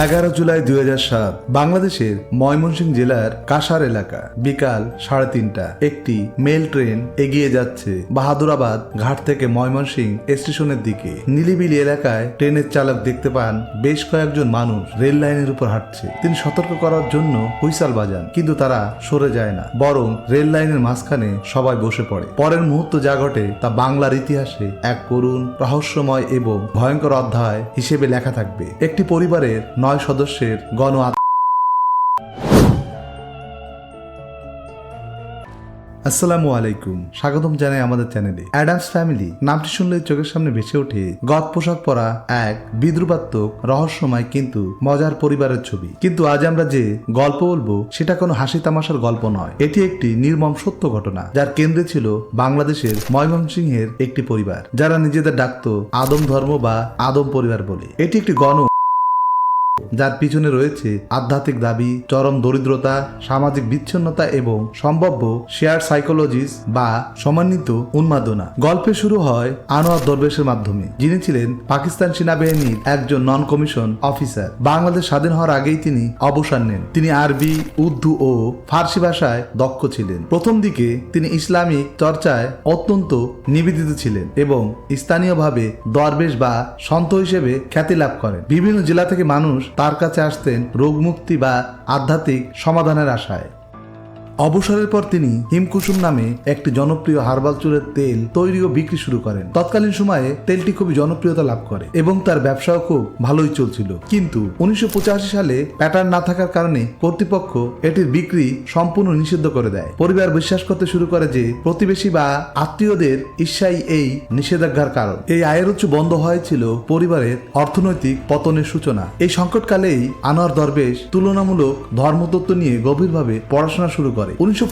এগারো জুলাই দুই সাত, বাংলাদেশের ময়মনসিংহ জেলার কাসার এলাকা। বিকাল সাড়ে তিনটা। একটি মেল ট্রেন এগিয়ে যাচ্ছে বাহাদুরাবাদ ঘাট থেকে ময়মনসিংহ স্টেশনের দিকে। নিলিবিলি এলাকায় ট্রেনের চালক দেখতে পান বেশ কয়েকজন মানুষ রেল লাইনের উপর হাঁটছে। তিনি সতর্ক করার জন্য হুইসাল বাজান, কিন্তু তারা সরে যায় না, বরং রেল লাইনের মাঝখানে সবাই বসে পড়ে। পরের মুহূর্ত যা ঘটে তা বাংলার ইতিহাসে এক করুণ, রহস্যময় এবং ভয়ঙ্কর অধ্যায় হিসেবে লেখা থাকবে। একটি পরিবারের নয় সদস্যের গণ আসসালামু আলাইকুম। স্বাগতম জানাই আমাদের চ্যানেলে। অ্যাডামস ফ্যামিলি নামটি শুনলে চোখের সামনে ভেসে ওঠে গদ পোশাক পরা এক বিদ্রুপাত্মক, রহস্যময় কিন্তু মজার পরিবারের ছবি। কিন্তু আজ আমরা যে গল্প বলব, সেটা কোনো হাসি তামাশার গল্প নয়। এটি একটি নির্মম সত্য ঘটনা, যার কেন্দ্রে ছিল বাংলাদেশের ময়মনসিংহের একটি পরিবার, যারা নিজেদের ডাকত আদম ধর্ম বা আদম পরিবার বলে। এটি একটি গণ যার পিছনে রয়েছে আধ্যাত্মিক দাবি, চরম দরিদ্রতা, সামাজিক বিচ্ছিন্নতা এবং সম্ভাব্য শেয়ার সাইকোলজিস বা সমন্বিত উন্মাদনা। গল্পে শুরু হয় আনোয়ার দরবেশের মাধ্যমে, যিনি ছিলেন পাকিস্তান সেনাবাহিনীর একজন নন কমিশন অফিসার বাংলাদেশ স্বাধীন হওয়ার আগেই তিনি অবসর নেন। তিনি আরবি, উর্দু ও ফার্সি ভাষায় দক্ষ ছিলেন। প্রথম দিকে তিনি ইসলামিক চর্চায় অত্যন্ত নিবেদিত ছিলেন এবং স্থানীয়ভাবে দরবেশ বা সন্ত হিসেবে খ্যাতি লাভ করেন। বিভিন্ন জেলা থেকে মানুষ তার কাছে আসতেন রোগমুক্তি বা আধ্যাত্মিক সমাধানের আশায়। অবসরের পর তিনি হিমকুসুম নামে একটি জনপ্রিয় হার্বাল চুলের তেল তৈরি ও বিক্রি শুরু করেন। তৎকালীন সময়ে তেলটি খুবই জনপ্রিয়তা লাভ করে এবং তার ব্যবসাও খুব ভালোই চলছিল। কিন্তু উনিশশো পঁচাশি সালে প্যাটার্ন না থাকার কারণে কর্তৃপক্ষ এটির বিক্রি সম্পূর্ণ নিষিদ্ধ করে দেয়। পরিবার বিশ্বাস করতে শুরু করে যে প্রতিবেশী বা আত্মীয়দের ঈর্ষাই এই নিষেধাজ্ঞার কারণ। এই আয়ের উৎস বন্ধ হয়েছিল পরিবারের অর্থনৈতিক পতনের সূচনা। এই সংকটকালেই আনোয়ার দরবেশ তুলনামূলক ধর্মতত্ত্ব নিয়ে গভীরভাবে পড়াশোনা শুরু করে উনিশশো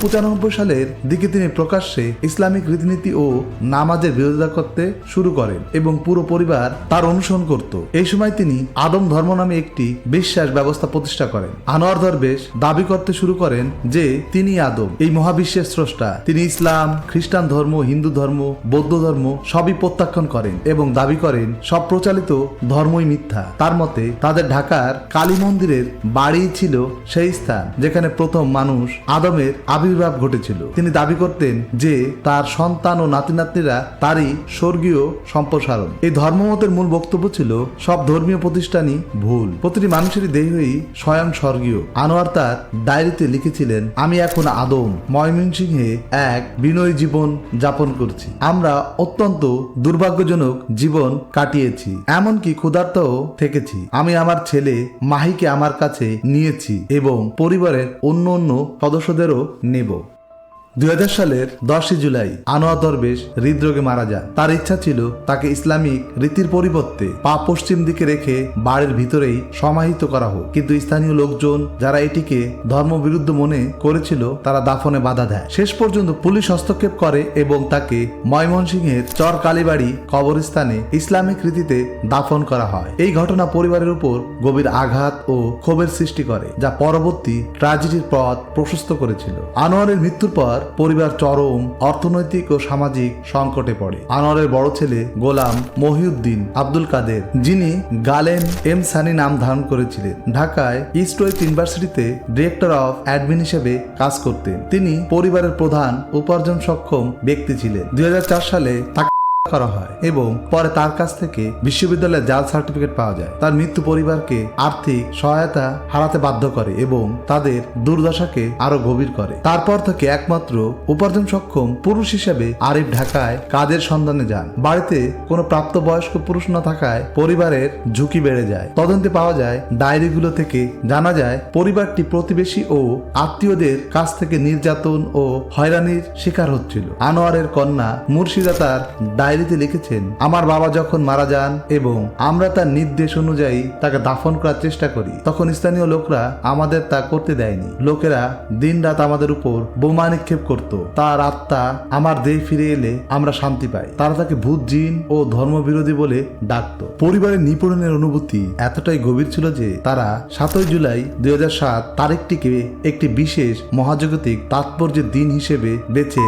সালের দিকে তিনি প্রকাশ্যে ইসলামিক রীতিনীতি ও নামাজের বিরোধিতা করতে শুরু করেন এবং পুরো পরিবার তার অনুসরণ করত। এই সময় তিনি আদম ধর্ম নামে একটি বিশ্বাস ব্যবস্থা প্রতিষ্ঠা করেন। আনোয়ার দরবেশ দাবি করতে শুরু করেন যে, তিনি আদম। এই মহাবিশ্বের স্রষ্টা। তিনি ইসলাম, খ্রিস্টান ধর্ম, হিন্দু ধর্ম, বৌদ্ধ ধর্ম সবই প্রত্যাখ্যান করেন এবং দাবি করেন, সব প্রচালিত ধর্মই মিথ্যা। তার মতে, তাদের ঢাকার কালী মন্দিরের বাড়ি ছিল সেই স্থান যেখানে প্রথম মানুষ আদমের আবির্ভাব ঘটেছিল। তিনি দাবি করতেন যে, তার সন্তান ও নাতি নাতনিরা তারই স্বর্গীয় সম্প্রসারণ। এই ধর্মমতের মূল বক্তব্য ছিল, সব ধর্মীয় প্রতিষ্ঠানই ভুল। প্রতিটি মানুষেরই দেহই স্বয়ং স্বর্গীয়। আনোয়ার তার ডায়েরিতে লিখেছিলেন, আমি এখন আদম। ময়মনসিংহে এক বিনয় জীবন যাপন করছি। আমরা অত্যন্ত দুর্ভাগ্যজনক জীবন কাটিয়েছি। এমনকি ক্ষুধার্তও থেকেছি। আমি আমার ছেলে মাহিকে আমার কাছে নিয়েছি এবং পরিবারের অন্য অন্য নেব। দুই হাজার সালের দশই জুলাই আনোয়ার দরবেশ হৃদরোগে মারা যান। তার ইচ্ছা ছিল তাকে ইসলামিক রীতির পরিবর্তে পা পশ্চিম দিকে রেখে বাড়ির ভিতরেই সমাহিত করা হোক। কিন্তু স্থানীয় লোকজন যারা এটিকে ধর্মবিরুদ্ধ মনে করেছিল, তারা দাফনে বাধা দেয়। শেষ পর্যন্ত পুলিশ হস্তক্ষেপ করে এবং তাকে ময়মনসিংহের চর কালীবাড়ি কবরস্থানে ইসলামিক রীতিতে দাফন করা হয়। এই ঘটনা পরিবারের উপর গভীর আঘাত ও ক্ষোভের সৃষ্টি করে, যা পরবর্তী ট্র্যাজেডির পথ প্রশস্ত করেছিল। আনোয়ারের মৃত্যুর পর পরিবার চরম অর্থনৈতিক ও সামাজিক সংকটে পড়ে। আনোয়ারের বড় ছেলে গোলাম মহিউদ্দিন আব্দুল কাদের, যিনি গালেন এম সানি নাম ধারণ করেছিলেন। ঢাকায় ইস্ট ওয়েস্ট ইউনিভার্সিটিতে ডিরেক্টর অফ অ্যাডমিন হিসেবে কাজ করতেন। তিনি পরিবারের প্রধান উপার্জন সক্ষম ব্যক্তি ছিলেন। দুই হাজার চার সালে তাকে করা হয় এবং পরে তার কাছ থেকে বিশ্ববিদ্যালয়ের জাল সার্টিফিকেট পাওয়া যায়। তার মৃত্যু পরিবারকে আর্থিক সহায়তা হারাতে বাধ্য করে এবং তাদের দুর্দশাকে আরও গভীর করে। তারপর থেকে একমাত্র উপার্জন সক্ষম পুরুষ হিসেবে আরিফ ঢাকায় কাজের সন্ধানে যান। বাড়িতে কোনো প্রাপ্তবয়স্ক পুরুষ না থাকায় পরিবারের ঝুঁকি বেড়ে যায়। তদন্তে পাওয়া যায়, ডায়েরিগুলো থেকে জানা যায়, পরিবারটি প্রতিবেশী ও আত্মীয়দের কাছ থেকে নির্যাতন ও হয়রানির শিকার হচ্ছিল। আনোয়ারের কন্যা মুর্শিদা তার ডায়েরিতে লিখেছেন, আমার বাবা যখন মারা যান এবং আমরা তার নির্দেশ অনুযায়ী তাকে দাফন করার চেষ্টা করি, তখন স্থানীয় লোকরা আমাদের তা করতে দেয়নি। লোকেরা দিন রাত আমাদের উপর বোমা নিক্ষেপ করত। তার আত্মা আমার দেহ ফিরে এলে আমরা শান্তি পাই। তারা তাকে ভূত, জিন ও ধর্মবিরোধী বলে ডাকত। পরিবারের নিপীড়নের অনুভূতি এতটাই গভীর ছিল যে তারা সাতই জুলাই দুই হাজার সাত তারিখটিকে একটি বিশেষ মহাজাগতিক তাৎপর্যের দিন হিসেবে বেছে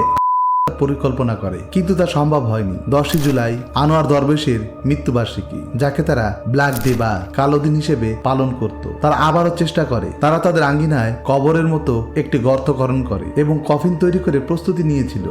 পরিকল্পনা করে, কিন্তু তা সম্ভব হয়নি। দশই জুলাই, আনোয়ার দরবেশের মৃত্যুবার্ষিকী, যাকে তারা ব্ল্যাক ডে বা কালো দিন হিসেবে পালন করত। তারা আবারও চেষ্টা করে। তারা তাদের আঙ্গিনায় কবরের মতো একটি গর্তকরণ করে এবং কফিন তৈরি করে প্রস্তুতি নিয়েছিল।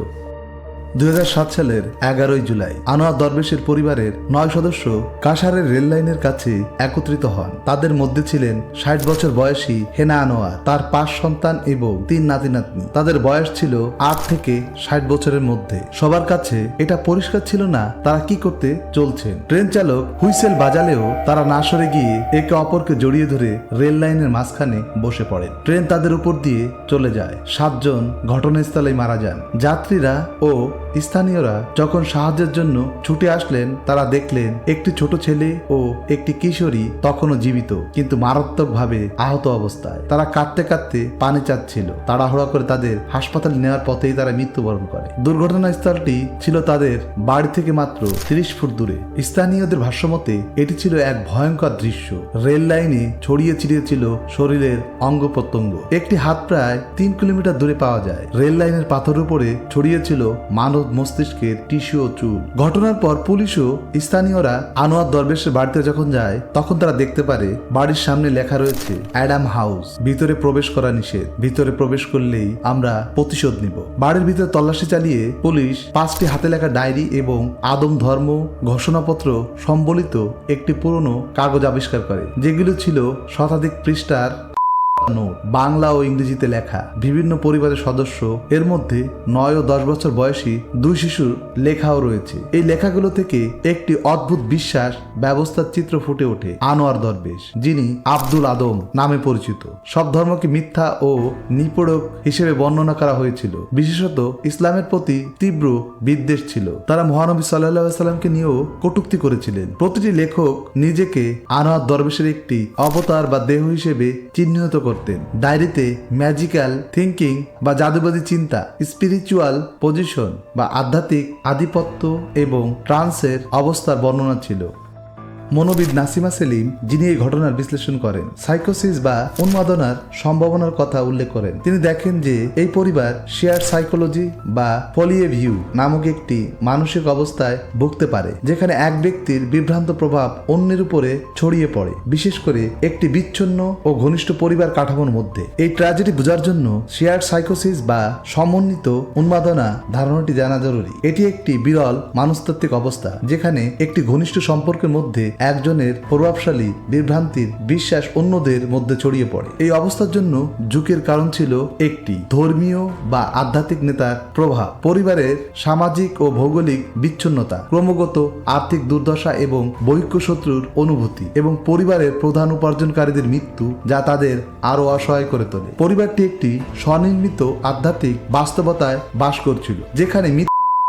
দুই হাজার সাত সালের এগারোই জুলাই, আনোয়ার দরবেশের পরিবারের নয় সদস্য কাশারের রেল লাইনের কাছে একত্রিত হন। তাদের মধ্যে ছিলেন ষাট বছর বয়সী হেনা আনোয়ার, তার পাঁচ সন্তান এবং তিন নাতি নাতনি তাদের বয়স ছিল আট থেকে ষাট বছরের মধ্যে। সবার কাছে এটা পরিষ্কার ছিল না, তারা কি করতে চলছেন। ট্রেন চালক হুইসেল বাজালেও তারা না সরে গিয়ে একে অপরকে জড়িয়ে ধরে রেল লাইনের মাঝখানে বসে পড়েন। ট্রেন তাদের উপর দিয়ে চলে যায়। সাতজন ঘটনাস্থলে মারা যান। যাত্রীরা ও স্থানীয়রা যখন সাহায্যের জন্য ছুটে আসলেন, তারা দেখলেন একটি ছোট ছেলে ও একটি কিশোরী তখনও জীবিত, কিন্তু মারাত্মকভাবে আহত অবস্থায়। তারা কাঁদতে কাঁদতে পানি চাচ্ছিল। তাড়াহুড়া করে তাদের হাসপাতালে নেওয়ার পথেই তারা মৃত্যুবরণ করে। দুর্ঘটনাস্থলটি ছিল তাদের বাড়ি থেকে মাত্র তিরিশ ফুট দূরে। স্থানীয়দের ভাষ্যমতে এটি ছিল এক ভয়ঙ্কর দৃশ্য। রেল লাইনে ছড়িয়ে ছিটিয়ে ছিল শরীরের অঙ্গ প্রত্যঙ্গ। একটি হাত প্রায় তিন কিলোমিটার দূরে পাওয়া যায়। রেল লাইনের পাথর উপরে ছড়িয়ে ছিল মানব মস্তিষ্কের টিস্যু ও চুল। ঘটনার পর পুলিশ ও স্থানীয়রা আনোয়ার দরবেশের বাড়িতে যখন যায়, তখন তারা দেখতে পারে বাড়ির সামনে লেখা রয়েছে, অ্যাডাম হাউস। ভিতরে প্রবেশ করা নিষেধ। ভিতরে প্রবেশ করলেই আমরা প্রতিশোধ নিব। বাড়ির ভিতরে তল্লাশি চালিয়ে পুলিশ পাঁচটি হাতে লেখা ডায়েরি এবং আদম ধর্ম ঘোষণাপত্র সম্বলিত একটি পুরনো কাগজ আবিষ্কার করে, যেগুলো ছিল শতাধিক পৃষ্ঠার নোট, বাংলা ও ইংরেজিতে লেখা। বিভিন্ন পরিবারের সদস্য, এর মধ্যে নয় ও দশ বছর বয়সী দুই শিশুর লেখাও রয়েছে। এই লেখাগুলো থেকে একটি অদ্ভুত বিশ্বাস, ব্যবস্থার চিত্র ফুটে ওঠে আনোয়ার দরবেশ, যিনি আব্দুল আদম নামে পরিচিত। সব ধর্মকে মিথ্যা ও নিপড়ক হিসেবে বর্ণনা করা হয়েছিল। বিশেষত ইসলামের প্রতি তীব্র বিদ্বেষ ছিল। তারা মহানবী সাল্লাহ সাল্লামকে নিয়েও কটুক্তি করেছিলেন। প্রতিটি লেখক নিজেকে আনোয়ার দরবেশের একটি অবতার বা দেহ হিসেবে চিহ্নিত করতেন। ডায়েরিতে ম্যাজিক্যাল থিঙ্কিং বা জাদুবাদী চিন্তা স্পিরিচুয়াল পজিশন বা আধ্যাত্মিক আধিপত্য এবং ট্রান্সের অবস্থার বর্ণনা ছিল। মনোবিদ নাসিমা সেলিম, যিনি এই ঘটনার বিশ্লেষণ করেন, সাইকোসিস বা উন্মাদনার সম্ভাবনার কথা উল্লেখ করেন। তিনি দেখেন যে এই পরিবার শেয়ার সাইকোলজি বা পলিয়েভিউ নামক একটি মানসিক অবস্থায় ভুগতে পারে, যেখানে এক ব্যক্তির বিভ্রান্ত প্রভাব অন্যের উপরে ছড়িয়ে পড়ে, বিশেষ করে একটি বিচ্ছিন্ন ও ঘনিষ্ঠ পরিবার কাঠামোর মধ্যে। এই ট্র্যাজেডি বোঝার জন্য শেয়ার সাইকোসিস বা সমন্বিত উন্মাদনা ধারণাটি জানা জরুরি। এটি একটি বিরল, মনস্তাত্ত্বিক অবস্থা, যেখানে একটি ঘনিষ্ঠ সম্পর্কের মধ্যে একজনের প্রভাবশালী, বিভ্রান্তির বিশ্বাস অন্যদের মধ্যে ছড়িয়ে পড়ে। এই অবস্থার জন্য ঝুঁকির কারণ ছিল একটি, ধর্মীয় বা আধ্যাত্মিক নেতার প্রভাব, পরিবারের সামাজিক ও ভৌগোলিক বিচ্ছিন্নতা, ক্রমাগত আর্থিক দুর্দশা এবং বৈক্য শত্রুর অনুভূতি এবং পরিবারের প্রধান উপার্জনকারীদের মৃত্যু যা তাদের আরও অসহায় করে তোলে। পরিবারটি একটি স্বনির্মিত আধ্যাত্মিক বাস্তবতায় বাস করছিল, যেখানে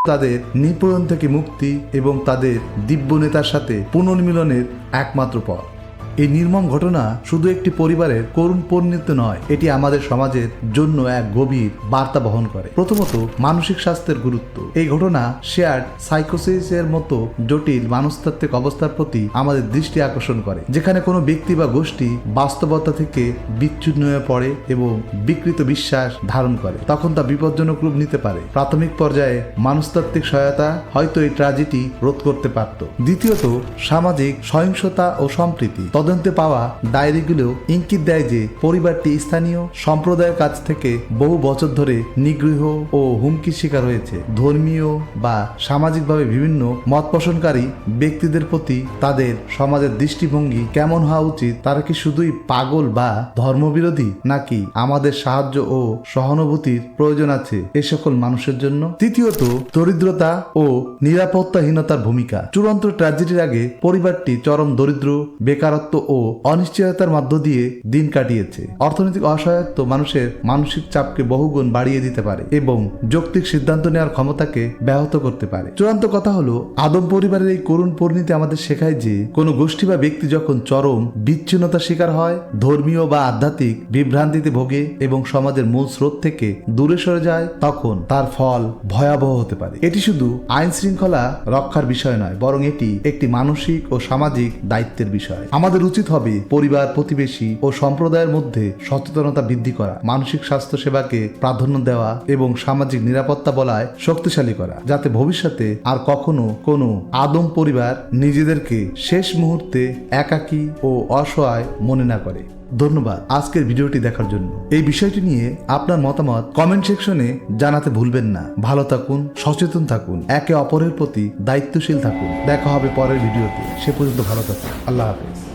তাদের নিপীড়ন থেকে মুক্তি এবং তাদের দিব্য নেতার সাথে পুনর্মিলনের একমাত্র পথ। এই নির্মম ঘটনা শুধু একটি পরিবারের করুণ পরিণতি নয়, এটি আমাদের সমাজের জন্য এক গভীর বার্তা বহন করে। প্রথমত, মানসিক স্বাস্থ্যের গুরুত্ব। এই ঘটনা শেয়ার্ড সাইকোসিস এর মতো জটিল মানসতাত্ত্বিক অবস্থার প্রতি আমাদের দৃষ্টি আকর্ষণ করে, যেখানে কোনো ব্যক্তি বা গোষ্ঠী বাস্তবতা থেকে বিচ্ছিন্ন হয়ে পড়ে এবং বিকৃত বিশ্বাস ধারণ করে। তখন তা বিপজ্জনক রূপ নিতে পারে। প্রাথমিক পর্যায়ে মানুষতাত্ত্বিক সহায়তা হয়তো এই ট্র্যাজেডি রোধ করতে পারত। দ্বিতীয়ত, সামাজিক সহিংসতা ও সম্প্রীতি। তদন্তে পাওয়া ডায়েরিগুলো ইঙ্কিত দেয় যে পরিবারটি স্থানীয় সম্প্রদায়ের কাছ থেকে বহু বছর ধরে নিগৃহ ও হুমকির শিকার হয়েছে। ধর্মীয় বা সামাজিকভাবে বিভিন্ন মত পোষণকারী ব্যক্তিদের প্রতি তাদের সমাজের দৃষ্টিভঙ্গি কেমন হওয়া উচিত, তারা কি শুধুই পাগল বা ধর্মবিরোধী, নাকি আমাদের সাহায্য ও সহানুভূতির প্রয়োজন আছে এ সকল মানুষের জন্য? তৃতীয়ত, দরিদ্রতা ও নিরাপত্তাহীনতার ভূমিকা। চূড়ান্ত ট্র্যাজেডির আগে পরিবারটি চরম দরিদ্র, বেকারত্ব ও অনিশ্চয়তার মধ্য দিয়ে দিন কাটিয়েছে। অর্থনৈতিক অসহায়ত্ব মানুষের মানসিক চাপকে বহুগুণ বাড়িয়ে দিতে পারে এবং যৌক্তিক সিদ্ধান্ত নেওয়ার ক্ষমতাকে ব্যাহত করতে পারে। চূড়ান্ত কথা হলো, আদম পরিবারের এই করুণ পরিণতি আমাদের শেখায় যে কোনো গোষ্ঠী বা ব্যক্তি যখন চরম বিচ্ছিন্নতার শিকার হয়, ধর্মীয় বা আধ্যাত্মিক বিভ্রান্তিতে ভোগে এবং সমাজের মূল স্রোত থেকে দূরে সরে যায়, তখন তার ফল ভয়াবহ হতে পারে। এটি শুধু আইন শৃঙ্খলা রক্ষার বিষয় নয়, বরং এটি একটি মানসিক ও সামাজিক দায়িত্বের বিষয়। আমাদের উচিত হবে পরিবার, প্রতিবেশী ও সম্প্রদায়ের মধ্যে সচেতনতা বৃদ্ধি করা, মানসিক স্বাস্থ্য সেবাকে প্রাধান্য দেওয়া এবং সামাজিক নিরাপত্তা বলায় শক্তিশালী করা, যাতে ভবিষ্যতে আর কখনো কোনো আদম পরিবার নিজেদেরকে শেষ মুহূর্তে একাকী ও অসহায় মনে না করে। ধন্যবাদ আজকের ভিডিওটি দেখার জন্য। এই বিষয়টি নিয়ে আপনার মতামত কমেন্ট সেকশনে জানাতে ভুলবেন না। ভালো থাকুন, সচেতন থাকুন, একে অপরের প্রতি দায়িত্বশীল থাকুন। দেখা হবে পরের ভিডিওতে। সে পর্যন্ত ভালো থাকুন। আল্লাহ হাফেজ।